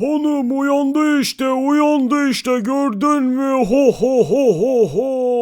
Hanım uyandı işte uyandı işte gördün mü? Ho ho ho ho ho.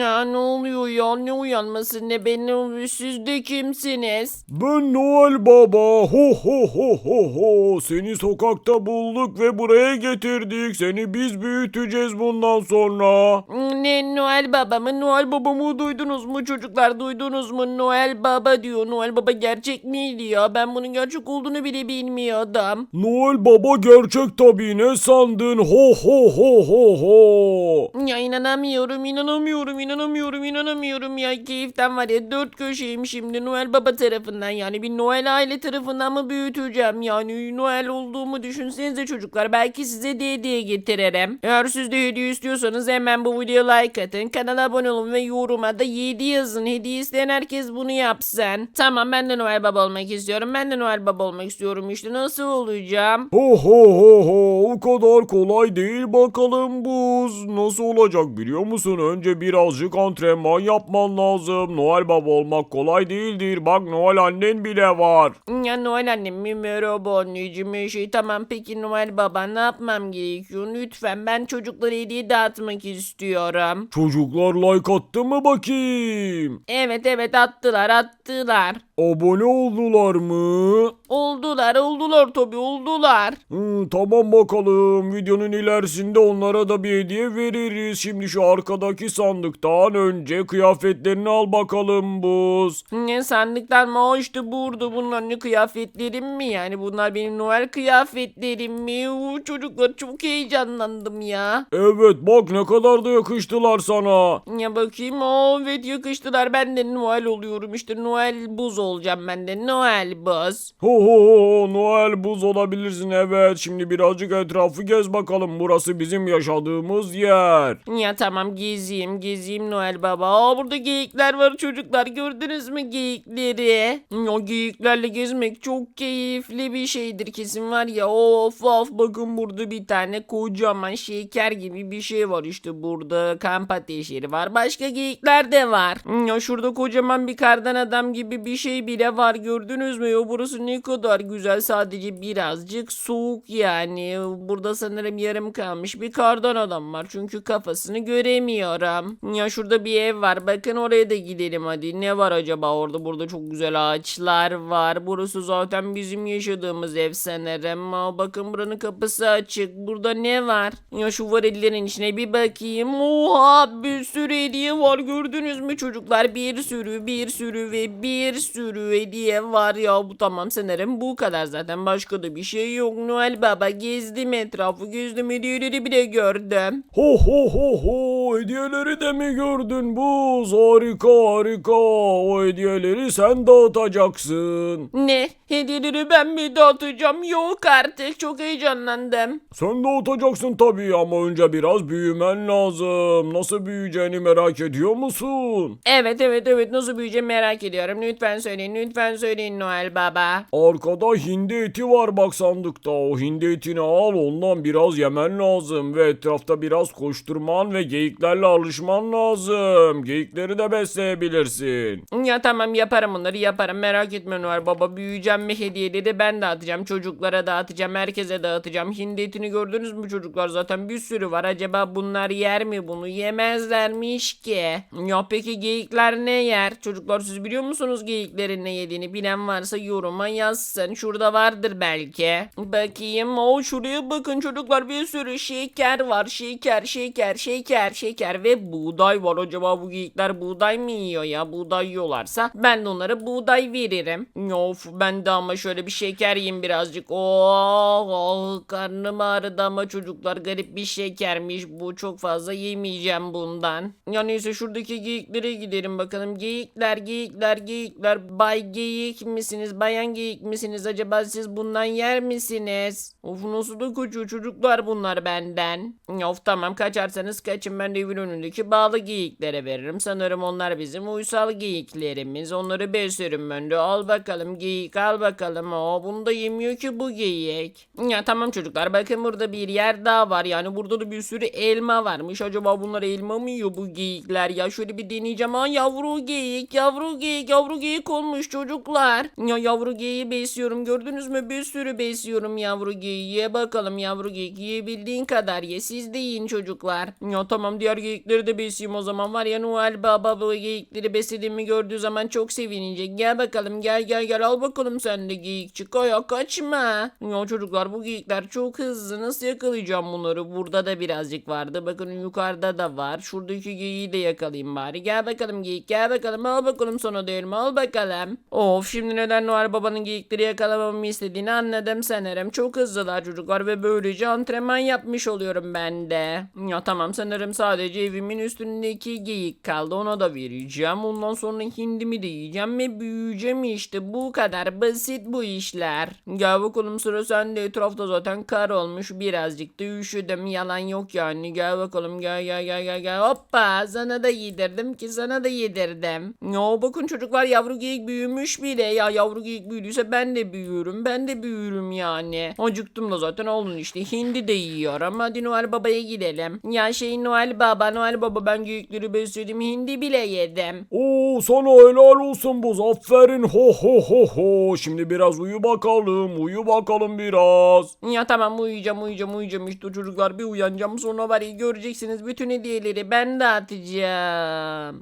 Ya ne oluyor ya ne uyanması ne benim siz de kimsiniz? Ben Noel Baba. Ho ho ho ho ho. Seni sokakta bulduk ve buraya getirdik. Seni biz büyüteceğiz bundan sonra. Ne Noel Baba mı? Noel Baba'mı duydunuz mu çocuklar duydunuz mu? Noel Baba diyor. Noel Baba gerçek miydi ya? Ben bunun gerçek olduğunu bile bilmiyordum. Noel Baba gerçek tabii ne sandın? Ho ho ho ho ho. Ya inanamıyorum, inanamıyorum, inanamıyorum, inanamıyorum ya. Keyiften var ya dört köşeyim şimdi Noel Baba tarafından yani bir Noel aile tarafından mı büyüteceğim yani Noel olduğumu düşünsenize çocuklar belki size de hediye getiririm. Eğer siz de hediye istiyorsanız hemen bu videoya like atın, kanala abone olun ve yoruma da 7 yazın. Hediye isteyen herkes bunu yapsın. Tamam ben de Noel Baba olmak istiyorum, ben de Noel Baba olmak istiyorum işte nasıl olacağım? Ho ho ho ho o kadar kolay değil bakalım buz. Nasıl olacak biliyor musun? Önce birazcık antrenman yapman lazım. Noel Baba olmak kolay değildir. Bak Noel annen bile var. Ya Noel annem mi merhaba anneciğim şey tamam peki Noel baba ne yapmam gerekiyor lütfen ben çocuklara hediye dağıtmak istiyorum. Çocuklar like attı mı bakayım? Evet evet attılar attılar. Abone oldular mı? Oldular oldular tabi oldular. Hı, tamam bakalım. Videonun ilerisinde onlara da bir hediye veririz. Şimdi şu arkadaki sandıktan önce kıyafetlerini al bakalım buz. Ne sandıktan mı o işte burada bunlar ne kıyafetlerim mi yani bunlar benim Noel kıyafetlerim mi? Uu, çocuklar çok heyecanlandım ya. Evet bak ne kadar da yakıştılar sana. Ya bakayım o evet yakıştılar ben de Noel oluyorum işte Noel buz olacağım ben de Noel buz. Ho ho ho Noel buz olabilirsin evet. Şimdi birazcık etrafı gez bakalım. Burası bizim yaşadığımız yer. Ya tamam gezeyim gezeyim Noel Baba. Aa burada geyikler var çocuklar gördünüz mü geyikleri? O geyiklerle gezmek çok keyifli bir şeydir kesin var ya. Of of bakın burada bir tane kocaman şeker gibi bir şey var işte burada kamp ateşleri var. Başka geyikler de var. Ya şurada kocaman bir kardan adam gibi bir şey bile var gördünüz mü? Ya burası ne kadar güzel sadece birazcık soğuk yani. Burada sanırım yarım kalmış bir kardan adam var. Çünkü kafasını göremiyorum. Ya şurada bir ev var. Bakın oraya da gidelim hadi. Ne var acaba orada? Burada çok güzel ağaçlar var. Burası zaten bizim yaşadığımız ev sanırım. Aa, bakın buranın kapısı açık. Burada ne var? Ya şu varillerin içine bir bakayım. Oha bir sürü hediye var. Gördünüz mü çocuklar? Bir sürü bir sürü ve bir sürü hediye var ya. Bu tamam sanırım bu kadar zaten. Başka da bir şey yok. Noel Baba gezdim etrafı. Gezdim hediyeleri bile gördüm. Ho ho ho ho hediyeleri de mi gördün buz? Harika harika. O hediyeleri sen dağıtacaksın. Ne? Hediyeleri ben mi dağıtacağım? Yok artık. Çok heyecanlandım. Sen dağıtacaksın tabii ama önce biraz büyümen lazım. Nasıl büyüyeceğini merak ediyor musun? Evet evet evet nasıl büyüyeceğim merak ediyorum. Lütfen söyleyin lütfen söyleyin Noel Baba. Arkada hindi eti var bak sandıkta. O hindi etini al ondan biraz yemen lazım. Ve etrafta biraz koşturman ve geyiklerle alışman lazım. Geyikleri de besleyebilirsin. Ya tamam yaparım bunları yaparım merak etme Noel Baba. Büyüyeceğim ve hediyeleri ben dağıtacağım. Çocuklara dağıtacağım herkese dağıtacağım. Hindi etini gördünüz mü çocuklar zaten bir sürü var. Acaba bunlar yer mi bunu? Yemezlermiş ki. Ya peki geyikler ne yer? Çocuklar siz biliyor musunuz geyiklerin ne yediğini? Bilen varsa yoruma yazsın. Şurada vardır belki. Bakayım. O şuraya bakın çocuklar bir sürü şeker var. Şeker, şeker, şeker, şeker ve buğday var. Acaba bu geyikler buğday mı yiyor ya? Buğday yiyorlarsa ben de onlara buğday veririm. Of ben de ama şöyle bir şeker yiyeyim birazcık. Oh, oh karnım ağrıdı ama çocuklar garip bir şekermiş bu. Çok fazla yemeyeceğim bundan. Ya neyse şuradaki geyiklere gidelim bakalım. Geyikler, geyikler, geyikler. Bay geyik misiniz? Bayan geyik misiniz? Acaba siz bundan yer misiniz? Of nasıl da kaçıyor çocuklar bunlar benden. Of tamam kaçarsanız kaçın ben de evin önündeki bağlı geyiklere veririm. Sanırım onlar bizim uysal geyiklerimiz. Onları beslerim ben de. Al bakalım geyik al bakalım. O bunu da yemiyor ki bu geyik. Ya tamam çocuklar bakın burada bir yer daha var. Yani burada da bir sürü elma varmış. Acaba bunlar elma mı yiyor bu geyikler ya? Şöyle bir deneyeceğim. Aa yavru geyik, yavru geyik, yavru geyik olmuş çocuklar. Ya yavru geyiği besliyorum. Gördünüz mü? Bir sürü besliyorum yavru geyiği. Ye bakalım yavru geyik. Yiyebildiğin kadar ye. Siz de yiyin çocuklar. Ya tamam diğer geyikleri de besleyeyim o zaman. Var ya Noel Baba bu geyikleri beslediğimi gördüğü zaman çok sevinecek. Gel bakalım gel gel gel al bakalım sen de geyikçi. Kaya kaçma. Ya çocuklar bu geyikler çok hızlı. Nasıl yakalayacağım bunları? Burada da birazcık vardı. Bakın yukarıda da var. Şuradaki geyiği de yakalayayım bari. Gel bakalım geyik gel bakalım. Al bakalım sana değerim al bakalım. Of şimdi neden Noel Baba'nın geyikleri yakalamamı istediğini anladım sanırım. Çok hızlılar çocuklar ve böylece antrenman yapmış oluyorum ben de. Ya tamam sanırım sadece evimin üstündeki geyik kaldı. Ona da vereceğim. Ondan sonra hindimi de yiyeceğim ve büyüyeceğim işte. Bu kadar basit bu işler. Gel bakalım sıra sende. Etrafta zaten kar olmuş. Birazcık da üşüdüm. Yalan yok yani. Gel bakalım gel gel gel gel gel. Hoppa sana da yedirdim ki sana da yedirdim. Ya bakın çocuklar yavru geyik büyümüş bile. Ya yavru geyik büyüdüyse ben de büyürüm. Ben de büyürüm yani. Acıktım da zaten olun işte. Hindi de yiyorum. Hadi Noel Baba'ya gidelim. Ya şey Noel Baba Noel Baba ben geyikleri besledim. Hindi bile yedim. Oo sana helal olsun buz aferin ho ho ho ho. Şimdi biraz uyu bakalım uyu bakalım biraz. Ya tamam uyuyacağım uyuyacağım uyuyacağım işte çocuklar bir uyanacağım sonra var ya göreceksiniz bütün hediyeleri ben dağıtacağım.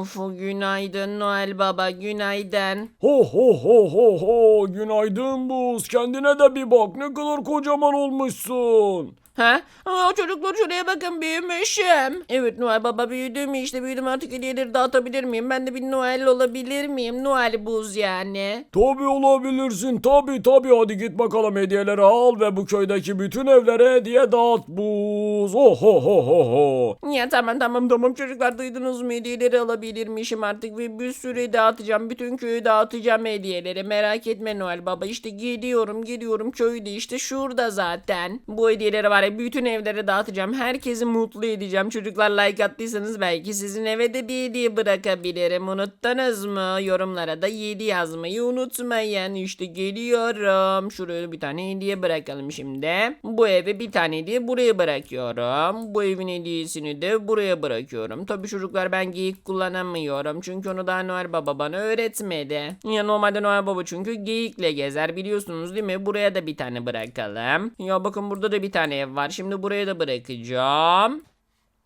Of günaydın Noel Baba günaydın. Ho ho ho ho ho günaydın buz kendine de bir bak ne kadar kocaman olmuşsun. Ha? Aa, çocuklar şuraya bakın büyümüşüm. Evet Noel Baba büyüdüm işte büyüdüm artık hediyeleri dağıtabilir miyim? Ben de bir Noel olabilir miyim? Noel buz yani. Tabi olabilirsin tabi tabi hadi git bakalım hediyeleri al ve bu köydeki bütün evlere hediye dağıt buz. Oh ho ho ho ho. Ya tamam tamam tamam çocuklar duydunuz mu hediyeleri alabilirmişim artık ve bir sürü dağıtacağım. Bütün köyü dağıtacağım hediyeleri merak etme Noel Baba işte gidiyorum gidiyorum köyde işte şurada zaten. Bu hediyeleri var bütün evlere dağıtacağım. Herkesi mutlu edeceğim. Çocuklar like attıysanız belki sizin eve de bir hediye bırakabilirim. Unuttunuz mu? Yorumlara da 7 yazmayı unutmayın. İşte geliyorum. Şuraya bir tane hediye bırakalım şimdi. Bu eve bir tane hediye buraya bırakıyorum. Bu evin hediyesini de buraya bırakıyorum. Tabii çocuklar ben geyik kullanamıyorum. Çünkü onu daha Noel Baba bana öğretmedi. Ya normalde Noel Baba çünkü geyikle gezer biliyorsunuz değil mi? Buraya da bir tane bırakalım. Ya bakın burada da bir tane ev var. Şimdi buraya da bırakacağım.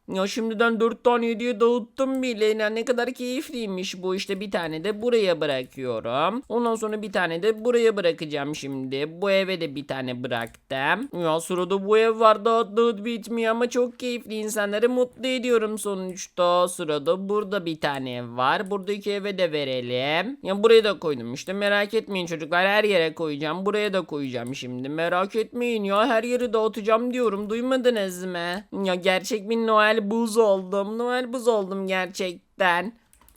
Ya şimdiden dört tane hediye dağıttım bile. Ya ne kadar keyifliymiş bu. işte bir tane de buraya bırakıyorum. Ondan sonra bir tane de buraya bırakacağım şimdi. Bu eve de bir tane bıraktım. Ya sırada bu ev var dağıt dağıt bitmiyor ama çok keyifli. insanları mutlu ediyorum sonuçta. Sırada burada bir tane ev var. Buradaki eve de verelim. Ya buraya da koydum işte. Merak etmeyin çocuklar. Her yere koyacağım. Buraya da koyacağım şimdi. Merak etmeyin ya. Her yeri dağıtacağım diyorum. Duymadınız mı? Ya gerçek bir Noel buz oldum. Noel buz oldum gerçekten.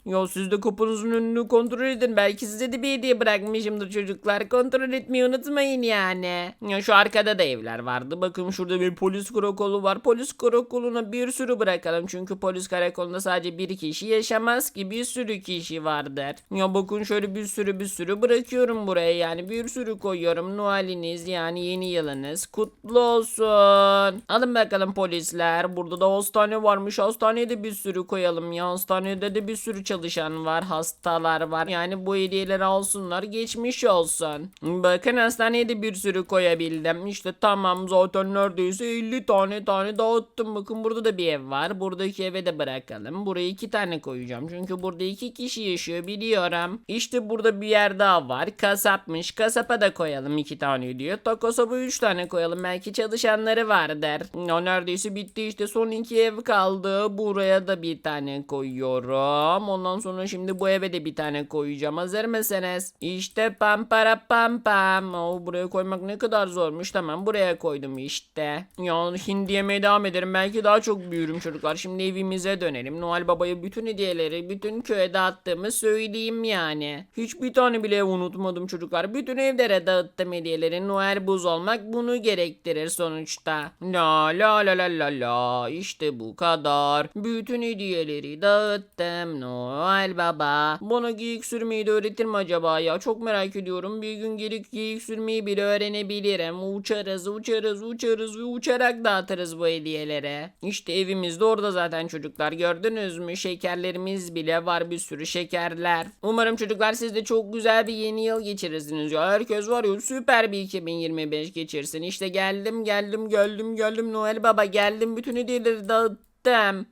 Ya siz de kapınızın önünü kontrol edin. Belki size de bir hediye bırakmışımdır çocuklar. Kontrol etmeyi unutmayın yani. Ya şu arkada da evler vardı. Bakın şurada bir polis karakolu var. Polis karakoluna bir sürü bırakalım. Çünkü polis karakolunda sadece bir kişi yaşamaz ki. Bir sürü kişi vardır. Ya bakın şöyle bir sürü bir sürü bırakıyorum buraya. Yani bir sürü koyuyorum. Noel'iniz yani yeni yılınız kutlu olsun. Alın bakalım polisler. Burada da hastane varmış. Hastaneye de bir sürü koyalım ya. Hastanede de bir sürü çalışan var. Hastalar var. Yani bu hediyeleri alsınlar. Geçmiş olsun. Bakın hastaneye de bir sürü koyabildim. İşte tamam zaten neredeyse 50 tane tane dağıttım. Bakın burada da bir ev var. Buradaki eve de bırakalım. Buraya iki tane koyacağım. Çünkü burada iki kişi yaşıyor biliyorum. İşte burada bir yer daha var. Kasapmış. Kasapa da koyalım iki tane diyor. Ta kasaba üç tane koyalım. Belki çalışanları vardır. Ya neredeyse bitti işte. Son iki ev kaldı. Buraya da bir tane koyuyorum. Ondan sonra şimdi bu eve de bir tane koyacağım. Hazır mısınız? İşte pam para pam pam. Oo, buraya koymak ne kadar zormuş. Tamam buraya koydum işte. Ya hindi yemeye devam ederim. Belki daha çok büyürüm çocuklar. Şimdi evimize dönelim. Noel Baba'ya bütün hediyeleri bütün köye dağıttığımı söyleyeyim yani. Hiçbir tane bile unutmadım çocuklar. Bütün evlere dağıttım hediyeleri. Noel buz olmak bunu gerektirir sonuçta. La la la la la la. İşte bu kadar. Bütün hediyeleri dağıttım. Noel Noel Baba. Bana geyik sürmeyi de öğretir mi acaba ya? Çok merak ediyorum. Bir gün gelip geyik sürmeyi bile öğrenebilirim. Uçarız, uçarız, uçarız ve uçarak dağıtırız bu hediyeleri. İşte evimiz de orada zaten çocuklar. Gördünüz mü? Şekerlerimiz bile var bir sürü şekerler. Umarım çocuklar siz de çok güzel bir yeni yıl geçirirsiniz ya. Herkes var ya süper bir 2025 geçirsin. İşte geldim, geldim, geldim, geldim Noel Baba geldim. Bütün hediyeleri dağıttım.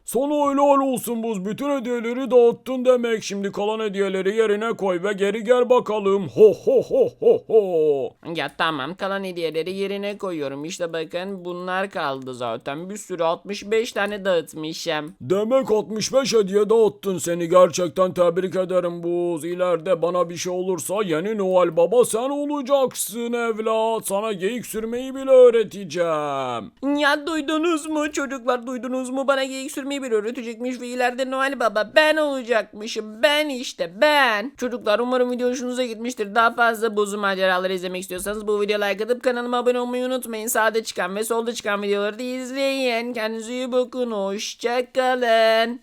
Sana helal olsun buz. Bütün hediyeleri dağıttın demek. Şimdi kalan hediyeleri yerine koy ve geri gel bakalım. Ho ho ho ho ho. Ya tamam kalan hediyeleri yerine koyuyorum. İşte bakın bunlar kaldı zaten. Bir sürü 65 tane dağıtmışım. Demek 65 hediye dağıttın seni. Gerçekten tebrik ederim buz. İleride bana bir şey olursa yeni Noel Baba sen olacaksın evlat. Sana geyik sürmeyi bile öğreteceğim. Ya duydunuz mu çocuklar duydunuz mu? Bana geyik sürmeyi bile öğretecekmiş ve ileride Noel Baba ben olacakmışım. Ben işte ben. Çocuklar umarım video hoşunuza gitmiştir. Daha fazla buzlu maceraları izlemek istiyorsanız bu videoya like atıp kanalıma abone olmayı unutmayın. Sağda çıkan ve solda çıkan videoları da izleyin. Kendinize iyi bakın. Hoşçakalın.